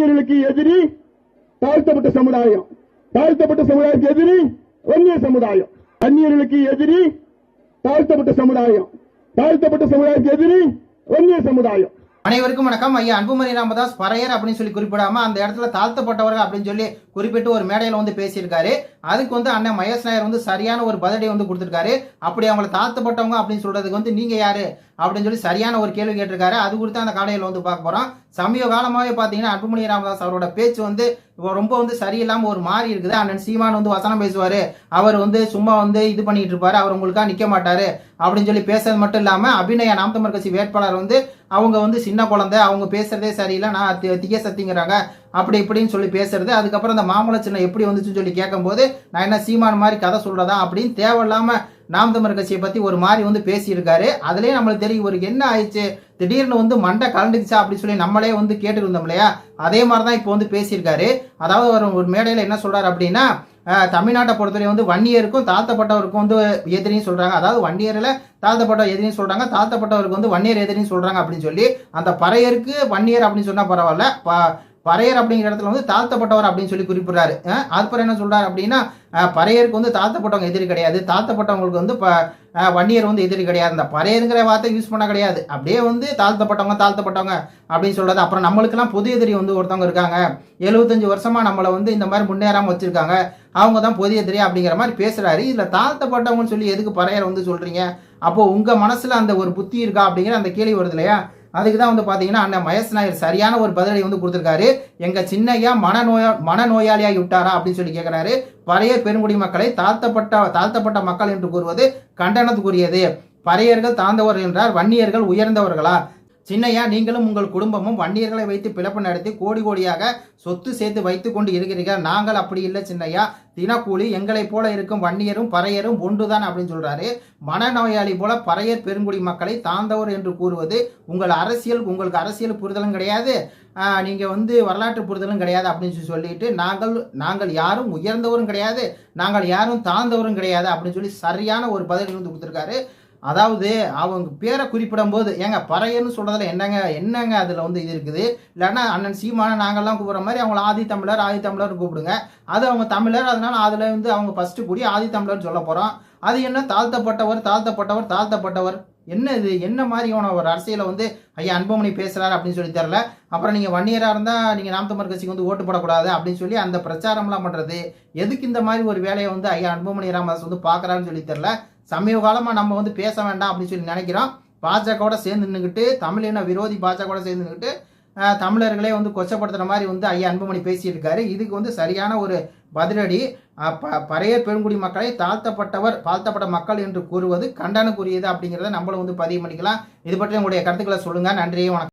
அந்நியர்களுக்கு எதிரி தாழ்த்தப்பட்ட சமுதாயம். தாழ்த்தப்பட்ட சமுதாயத்துக்கு எதிரி வன்னிய சமுதாயம். அந்நியர்களுக்கு எதிரி தாழ்த்தப்பட்ட சமுதாயம். தாழ்த்தப்பட்ட சமுதாயத்துக்கு எதிரி வன்னிய சமுதாயம். அனைவருக்கும் வணக்கம். ஐயா அன்புமணி ராமதாஸ் பறையர் அப்படின்னு சொல்லி குறிப்பிடாம அந்த இடத்துல தாழ்த்தப்பட்டவர்கள் அப்படின்னு சொல்லி குறிப்பிட்டு ஒரு மேடையில் வந்து பேசியிருக்காரு. அதுக்கு வந்து அண்ணன் மகேஷ் நாயர் வந்து சரியான ஒரு பதிலடி வந்து கொடுத்துருக்காரு. அப்படி அவங்கள தாழ்த்தப்பட்டவங்க அப்படின்னு சொல்றதுக்கு வந்து நீங்க யாரு? அப்படின்னு சொல்லி சரியான ஒரு கேள்வி கேட்டிருக்காரு. அது குறித்து அந்த காலையில் வந்து பார்க்க போறோம். சமீப காலமாகவே பார்த்தீங்கன்னா அன்புமணி ராமதாஸ் அவரோட பேச்சு வந்து ரொம்ப வந்து சரியில்லாம ஒரு மாறி இருக்குது. அண்ணன் சீமான் வந்து வசனம் பேசுவாரு. அவர் வந்து சும்மா வந்து இது பண்ணிட்டு இருப்பாரு. அவர் உங்களுக்கா நிக்க மாட்டாரு அப்படின்னு சொல்லி பேசுறது மட்டும் இல்லாம அபிநயா நாம் தமிழ் கட்சி வேட்பாளர் வந்து அவங்க வந்து சின்ன குழந்தை. அவங்க பேசுறதே சரியில்லை. நான் தி- சத்திங்கிறாங்க அப்படி இப்படின்னு சொல்லி பேசுறது. அதுக்கப்புறம் இந்த மாமல்ல சின்னம் எப்படி வந்துச்சுன்னு சொல்லி கேட்கும்போது நான் என்ன சீமான் மாதிரி கதை சொல்றதா அப்படின்னு தேவையில்லாம நாம் தமிழர் கட்சியை பத்தி ஒரு மாதிரி வந்து பேசியிருக்காரு. அதுலயே நம்மளுக்கு தெரியும் ஒரு என்ன ஆயிடுச்சு? திடீர்னு வந்து மண்டை கலண்டுச்சா அப்படின்னு சொல்லி நம்மளே வந்து கேட்டு இருந்தோம் இல்லையா? அதே மாதிரி தான் இப்போ வந்து பேசியிருக்காரு. அதாவது அவர் ஒரு மேடையில் என்ன சொல்றாரு அப்படின்னா தமிழ்நாட்டை பொறுத்தவரை வந்து வன்னியருக்கும் தாழ்த்தப்பட்டவருக்கும் வந்து எதிரின்னு சொல்றாங்க. அதாவது வன்னியரில் தாழ்த்தப்பட்ட எதிரின்னு சொல்றாங்க தாழ்த்தப்பட்டவருக்கு வந்து வன்னியர் எதிரின்னு சொல்றாங்க அப்படின்னு சொல்லி அந்த பறையருக்கு வன்னியர் அப்படின்னு சொன்னா பரவாயில்ல. பறையர் அப்படிங்கிற இடத்துல வந்து தாழ்த்தப்பட்டவர் அப்படின்னு சொல்லி குறிப்பிடுறாரு. அஹ், அதுக்கப்புறம் என்ன சொல்றாரு அப்படின்னா பறையருக்கு வந்து தாழ்த்தப்பட்டவங்க எதிரி கிடையாது. தாழ்த்தப்பட்டவங்களுக்கு வந்து ப- வன்னியர் வந்து எதிரி கிடையாது. அந்த பறையருங்கிற வார்த்தை யூஸ் பண்ண கிடையாது. அப்படியே வந்து தாழ்த்தப்பட்டவங்க தாழ்த்தப்பட்டவங்க அப்படின்னு சொல்றது. அப்புறம் நம்மளுக்கெல்லாம் பொது எதிரி வந்து ஒருத்தவங்க இருக்காங்க. எழுபத்தஞ்சு வருஷமா நம்மளை வந்து இந்த மாதிரி முன்னேறாம வச்சிருக்காங்க. அவங்க தான் பொது எதிரி அப்படிங்கிற மாதிரி பேசுறாரு. இதுல தாழ்த்தப்பட்டவங்கன்னு சொல்லி எதுக்கு பறையர் வந்து சொல்றீங்க? அப்போ உங்க மனசுல அந்த ஒரு புத்தி இருக்கா அப்படிங்கிற அந்த கேள்வி வருது இல்லையா? அதுக்கு தான் வந்து பார்த்தீங்கன்னா அண்ணன் மகேஷ் நாயர் சரியான ஒரு பதிலடி வந்து கொடுத்துருக்காரு. எங்கள் சின்னையா மனநோயா மனநோயாளியாகி விட்டாரா அப்படின்னு சொல்லி கேட்குறாரு பறைய பெருங்குடி மக்களை தாழ்த்தப்பட்ட தாழ்த்தப்பட்ட மக்கள் என்று கூறுவது கண்டனத்துக்குரியது. பறையர்கள் தாழ்ந்தவர் என்றார் வன்னியர்கள் உயர்ந்தவர்களா? சின்னையா நீங்களும் உங்கள் குடும்பமும் வன்னியர்களை வைத்து பிளப்பு நடத்தி கோடி கோடியாக சொத்து சேர்த்து வைத்து கொண்டு இருக்கிறீர்கள். நாங்கள் அப்படி இல்லை சின்னையா. தினக்கூலி எங்களைப் போல இருக்கும் வன்னியரும் பறையரும் ஒன்றுதான் அப்படின்னு சொல்றாரு. மனநோயாளி போல பறையர் பெருங்குடி மக்களை தாழ்ந்தவர் என்று கூறுவது உங்கள் அரசியல் உங்களுக்கு அரசியல் புரிதலும் கிடையாது. நீங்கள் நீங்க வந்து வரலாற்று புரிதலும் கிடையாது அப்படின்னு சொல்லி சொல்லிட்டு நாங்கள் நாங்கள் யாரும் உயர்ந்தவரும் கிடையாது. நாங்கள் யாரும் தாழ்ந்தவரும் கிடையாது அப்படின்னு சொல்லி சரியான ஒரு பதில் வந்து கொடுத்துருக்காரு. அதாவது அவங்க பேரை குறிப்பிடும் போது ஏங்க பறையன்னு சொல்றதுல என்னங்க என்னங்க அதுல வந்து இது இருக்குது? இல்லைன்னா அண்ணன் சீமான நாங்கள்லாம் கூப்பிடுற மாதிரி அவங்கள ஆதி தமிழர் ஆதி தமிழர் கூப்பிடுங்க. அது அவங்க தமிழர் அதனால அதுல வந்து அவங்க ஃபர்ஸ்ட் கூடி ஆதி தமிழர்னு சொல்ல போறோம். அது என்ன? தாழ்த்தப்பட்டவர் தாழ்த்தப்பட்டவர் தாழ்த்தப்பட்டவர். என்ன இது? என்ன மாதிரியான ஒரு அரசியலை வந்து ஐயா அன்புமணி பேசுறாரு அப்படின்னு சொல்லி தரல அப்புறம் நீங்க வன்னியரா இருந்தா நீங்க நாம் கட்சிக்கு வந்து ஓட்டு போடக்கூடாது அப்படின்னு சொல்லி அந்த பிரச்சாரம்லாம் பண்றது. எதுக்கு இந்த மாதிரி ஒரு வேலையை வந்து ஐயா அன்புமணி ராமதாஸ் வந்து பாக்குறாருன்னு சொல்லி தரல சமீப காலமாக நம்ம வந்து பேச வேண்டாம் அப்படின்னு சொல்லி நினைக்கிறோம். பாஜகவோட சேர்ந்து நின்றுக்கிட்டு தமிழின விரோதி பாஜகவோட சேர்ந்து நின்றுக்கிட்டு தமிழர்களே வந்து கொச்சப்படுத்துகிற மாதிரி வந்து ஐயா அன்புமணி பேசியிருக்காரு. இதுக்கு வந்து சரியான ஒரு பதிலடி. ப- பறையர் பெருங்குடி மக்களை தாழ்த்தப்பட்டவர் தாழ்த்தப்பட்ட மக்கள் என்று கூறுவது கண்டனக்குரியது அப்படிங்கிறத நம்மளும் வந்து பதிவு பண்ணிக்கலாம். இது பற்றி உங்களுடைய கருத்துக்களை சொல்லுங்கள் நன்றி வணக்கம்.